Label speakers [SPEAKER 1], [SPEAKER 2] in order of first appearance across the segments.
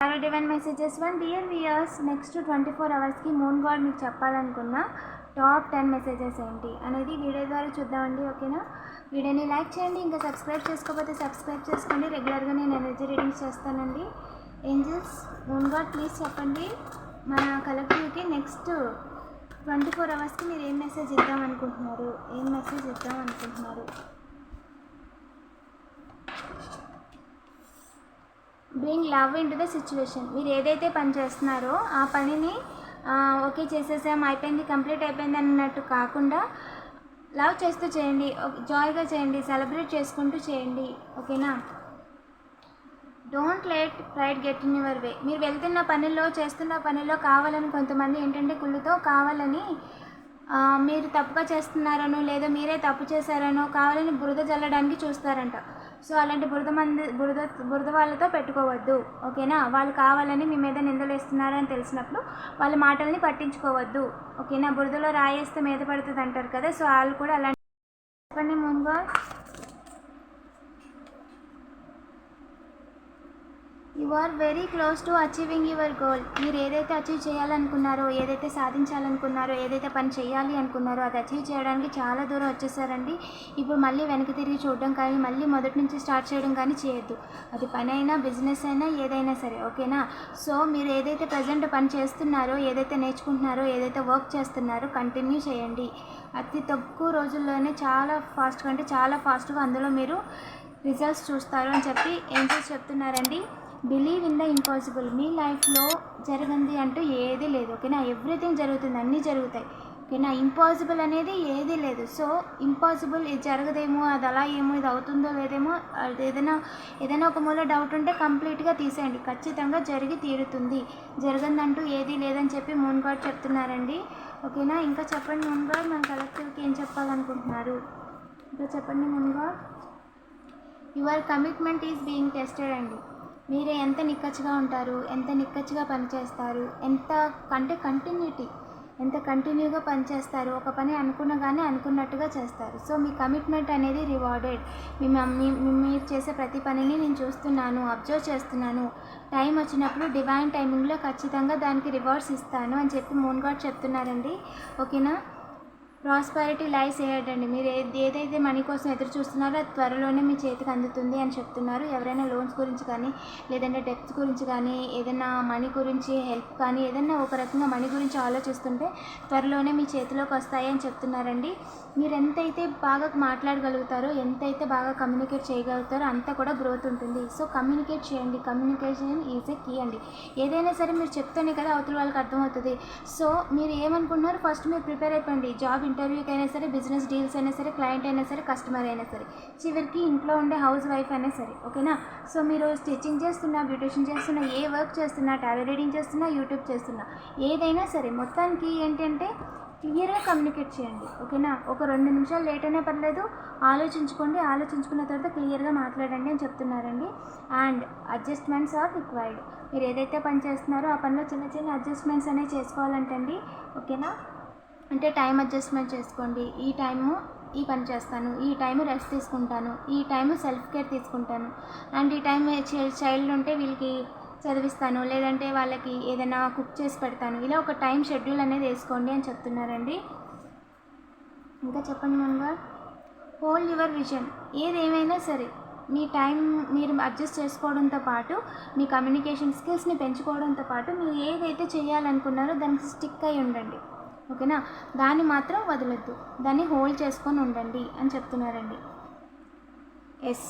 [SPEAKER 1] Hello divine messages one dear viewers next twenty four అవర్స్కి moon god మీకు చెప్పాలనుకున్న top ten messages ఏంటి అనేది వీడియో ద్వారా చూద్దామండి ఓకేనా? వీడియోని లైక్ చేయండి ఇంకా సబ్స్క్రైబ్ చేసుకోకపోతే సబ్స్క్రైబ్ చేసుకోండి. రెగ్యులర్గా నేను ఎనర్జీ రీడింగ్స్ చేస్తానండి. ఏంజల్స్ మూన్ గాడ్ ప్లీజ్ చెప్పండి. మన కలెక్టివ్కి నెక్స్ట్ ట్వంటీ ఫోర్ అవర్స్కి మీరు ఏం మెసేజ్ ఇద్దాం అనుకుంటున్నారు ఏం మెసేజ్ ఇద్దాం అనుకుంటున్నారు bring love into the situation మీరు ఏదైతే పని చేస్తున్నారో ఆ పనిని ఓకే చేసేసాం అయిపోయింది కంప్లీట్ అయిపోయింది అన్నట్టు కాకుండా లవ్ చేస్తూ చేయండి జాయ్గా చేయండి సెలబ్రేట్ చేసుకుంటూ చేయండి ఓకేనా? Don't let pride get in your way మీరు వెళ్తున్న పనిలో చేస్తున్న పనిలో కావాలని కొంతమంది ఏంటంటే కుళ్ళుతో కావాలని మీరు తప్పుగా చేస్తున్నారనో లేదా మీరే తప్పు చేశారనో కావాలని బురద జల్లడానికి చూస్తారంట. సో అలాంటి బురద మంది బురద బురద వాళ్ళతో పెట్టుకోవద్దు ఓకేనా? వాళ్ళు కావాలని మీ మీద నిందలేస్తున్నారని తెలిసినప్పుడు వాళ్ళ మాటల్ని పట్టించుకోవద్దు ఓకేనా? బురదలో రాయేస్తే మీద పడుతుంది అంటారు కదా సో వాళ్ళు కూడా అలాంటి చెప్పండి ముందుగా you are very close to achieving your goal మీరు ఏదైతే అచీవ్ చేయాలనుకున్నారో ఏదైతే సాధించాలనుకున్నారో ఏదైతే పని చేయాలి అనుకున్నారో అది అచీవ్ చేయడానికి చాలా దూరం వచ్చేసారండి. ఇప్పుడు మళ్ళీ వెనక్కి తిరిగి చూడడం కానీ మళ్ళీ మొదటి నుంచి స్టార్ట్ చేయడం కానీ చేయొద్దు. అది పని అయినా బిజినెస్ అయినా ఏదైనా సరే ఓకేనా సో మీరు ఏదైతే ప్రజెంట్ పని చేస్తున్నారో ఏదైతే నేర్చుకుంటున్నారో ఏదైతే వర్క్ చేస్తున్నారో కంటిన్యూ చేయండి. అతి తక్కువ రోజుల్లోనే చాలా ఫాస్ట్గా అంటే చాలా ఫాస్ట్గా అందులో మీరు రిజల్ట్స్ చూస్తారు అని చెప్పి ఏం చేసి చెప్తున్నారండి. బిలీవ్ ఇన్ ద ఇంపాసిబుల్ మీ లైఫ్లో జరిగింది అంటూ ఏదీ లేదు. ఓకేనా? ఎవ్రీథింగ్ జరుగుతుంది. అన్నీ జరుగుతాయి. ఓకేనా? ఇంపాసిబుల్ అనేది ఏదీ లేదు. సో ఇంపాసిబుల్ ఇది జరగదేమో? అది అలా ఏమో? ఇది అవుతుందో లేదేమో? అది ఏదైనా ఏదైనా ఒక మూల డౌట్ ఉంటే కంప్లీట్గా తీసేయండి. ఖచ్చితంగా జరిగి తీరుతుంది. జరగదంటూ ఏది లేదని చెప్పి మూన్ గాడ్ చెప్తున్నారండి. ఓకేనా? ఇంకా చెప్పండి మూన్ గాడ్ మన కలెక్టివ్కి ఏం చెప్పాలనుకుంటున్నారు? ఇంకా చెప్పండి moon god your commitment is being tested అండి. మీరు ఎంత నిక్కచ్చిగా ఉంటారు ఎంత నిక్కచ్చిగా పనిచేస్తారు ఎంత అంటే కంటిన్యూటీ ఎంత కంటిన్యూగా పనిచేస్తారు ఒక పని అనుకున్నగానే అనుకున్నట్టుగా చేస్తారు. సో మీ కమిట్మెంట్ అనేది రివార్డెడ్ మీ మమ్మీ మీరు చేసే ప్రతి పనిని నేను చూస్తున్నాను అబ్జర్వ్ చేస్తున్నాను. టైం వచ్చినప్పుడు డివైన్ టైమింగ్లో ఖచ్చితంగా దానికి రివార్డ్స్ ఇస్తాను అని చెప్పి మూన్ గాడ్ చెప్తున్నారండి. ఓకేనా ప్రాస్పారిటీ లైస్ చేయడండి మీరు ఏది ఏదైతే మనీ కోసం ఎదురు చూస్తున్నారో అది త్వరలోనే మీ చేతికి అందుతుంది అని చెప్తున్నారు. ఎవరైనా లోన్స్ గురించి కానీ లేదంటే డెప్స్ గురించి కానీ ఏదైనా మనీ గురించి హెల్ప్ కానీ ఏదైనా ఒక రకంగా మనీ గురించి ఆలోచిస్తుంటే త్వరలోనే మీ చేతిలోకి వస్తాయి అని చెప్తున్నారండి. మీరు ఎంతైతే బాగా మాట్లాడగలుగుతారో ఎంతైతే బాగా కమ్యూనికేట్ చేయగలుగుతారో అంత కూడా గ్రోత్ ఉంటుంది. సో కమ్యూనికేట్ చేయండి. కమ్యూనికేషన్ ఈజ్ ఏ కీ అండి. ఏదైనా సరే మీరు చెప్తేనే కదా అవతల వాళ్ళకి అర్థమవుతుంది. సో మీరు ఏమనుకుంటున్నారు ఫస్ట్ మీరు ప్రిపేర్ అయిపోండి. జాబ్ ఇంటర్వ్యూకి అయినా సరే బిజినెస్ డీల్స్ అయినా సరే క్లయింట్ అయినా సరే కస్టమర్ అయినా సరే చివరికి ఇంట్లో ఉండే హౌస్ వైఫ్ అయినా సరే ఓకేనా? సో మీరు స్టిచ్చింగ్ చేస్తున్నా బ్యూటిషియన్ చేస్తున్నా ఏ వర్క్ చేస్తున్నా టాలీ రీడింగ్ చేస్తున్నా యూట్యూబ్ చేస్తున్నా ఏదైనా సరే మొత్తానికి ఏంటంటే క్లియర్గా కమ్యూనికేట్ చేయండి ఓకేనా? ఒక రెండు నిమిషాలు లేట్ అయినా పర్లేదు ఆలోచించుకోండి ఆలోచించుకున్న తర్వాత క్లియర్గా మాట్లాడండి అని చెప్తున్నారండి. అండ్ అడ్జస్ట్మెంట్స్ ఆర్ రిక్వైర్డ్ మీరు ఏదైతే పని చేస్తున్నారో ఆ పనిలో చిన్న చిన్న అడ్జస్ట్మెంట్స్ అనేవి చేసుకోవాలంటండి ఓకేనా? అంటే టైం అడ్జస్ట్మెంట్ చేసుకోండి. ఈ టైము ఈ పని చేస్తాను. ఈ టైం రెస్ట్ తీసుకుంటాను. ఈ టైం సెల్ఫ్ కేర్ తీసుకుంటాను. అండ్ ఈ టైం చైల్డ్ ఉంటే వీళ్ళకి చదివిస్తాను. లేదంటే వాళ్ళకి ఏదైనా కుక్ చేసి పెడతాను. ఇలా ఒక టైం షెడ్యూల్ అనేది వేసుకోండి అని చెప్తున్నారండి. ఇంకా చెప్పండి ముందుగా. Hold your vision. ఏదేమైనా సరే మీ టైం మీరు అడ్జస్ట్ చేసుకోవడంతో పాటు మీ కమ్యూనికేషన్ స్కిల్స్ని పెంచుకోవడంతో పాటు మీరు ఏదైతే చేయాలనుకున్నారో దానికి స్టిక్ అయి ఉండండి. ఓకేనా? దాన్ని మాత్రం వదలొద్దు. దాన్ని హోల్డ్ చేసుకొని ఉండండి అని చెప్తున్నారండి. Yes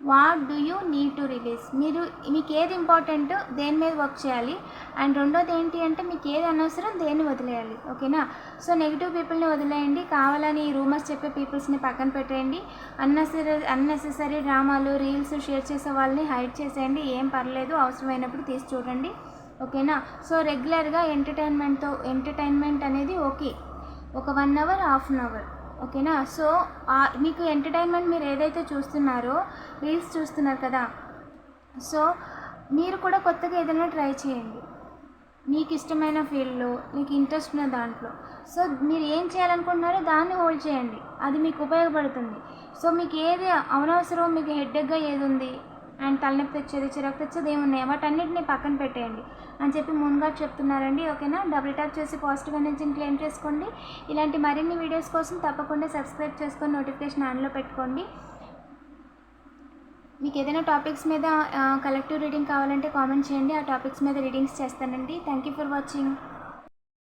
[SPEAKER 1] what do you need to release మీరు మీకు ఏది ఇంపార్టెంట్ దేని మీద వర్క్ చేయాలి? అండ్ రెండోది ఏంటి అంటే మీకు ఏది అనవసరం దేన్ని వదిలేయాలి. ఓకేనా? సో నెగిటివ్ పీపుల్ని వదిలేయండి. కావాలని రూమర్స్ చెప్పే పీపుల్స్ని పక్కన పెట్టేయండి. అన్నెసరీ అన్నెసెసరీ డ్రామాలు రీల్స్ షేర్ చేసే వాళ్ళని హైడ్ చేసేయండి. ఏం పర్లేదు అవసరమైనప్పుడు తీసి చూడండి. ఓకేనా? సో రెగ్యులర్గా ఎంటర్టైన్మెంట్తో ఎంటర్టైన్మెంట్ అనేది ఓకే. ఒక one hour half an hour. ఓకేనా? సో మీకు ఎంటర్టైన్మెంట్ మీరు ఏదైతే చూస్తున్నారో రీల్స్ చూస్తున్నారు కదా? సో మీరు కూడా కొత్తగా ఏదైనా ట్రై చేయండి. మీకు ఇష్టమైన ఫీల్డ్లో మీకు ఇంట్రెస్ట్ ఉన్న దాంట్లో. సో మీరు ఏం చేయాలనుకుంటున్నారో దాన్ని హోల్డ్ చేయండి. అది మీకు ఉపయోగపడుతుంది. సో మీకు ఏది అనవసరం మీకు హెడ్డెక్గా ఏది ఉంది అండ్ తలనొప్పి తెచ్చేది చిరాకు తెచ్చేది ఏమున్నాయి? వాటన్నిటిని పక్కన పెట్టేయండి. అని చెప్పి ముందుగా చెప్తున్నారండి. ఓకేనా? డబుల్ ట్యాప్ చేసి పాజిటివ్ ఎనర్జీని క్లెయిమ్ చేసుకోండి. ఇలాంటి మరిన్ని వీడియోస్ కోసం తప్పకుండా సబ్స్క్రైబ్ చేసుకొని నోటిఫికేషన్ ఆన్లో పెట్టుకోండి. మీకు ఏదైనా టాపిక్స్ మీద కలెక్టివ్ రీడింగ్ కావాలంటే కామెంట్ చేయండి. ఆ టాపిక్స్ మీద రీడింగ్స్ చేస్తానండి. Thank you for watching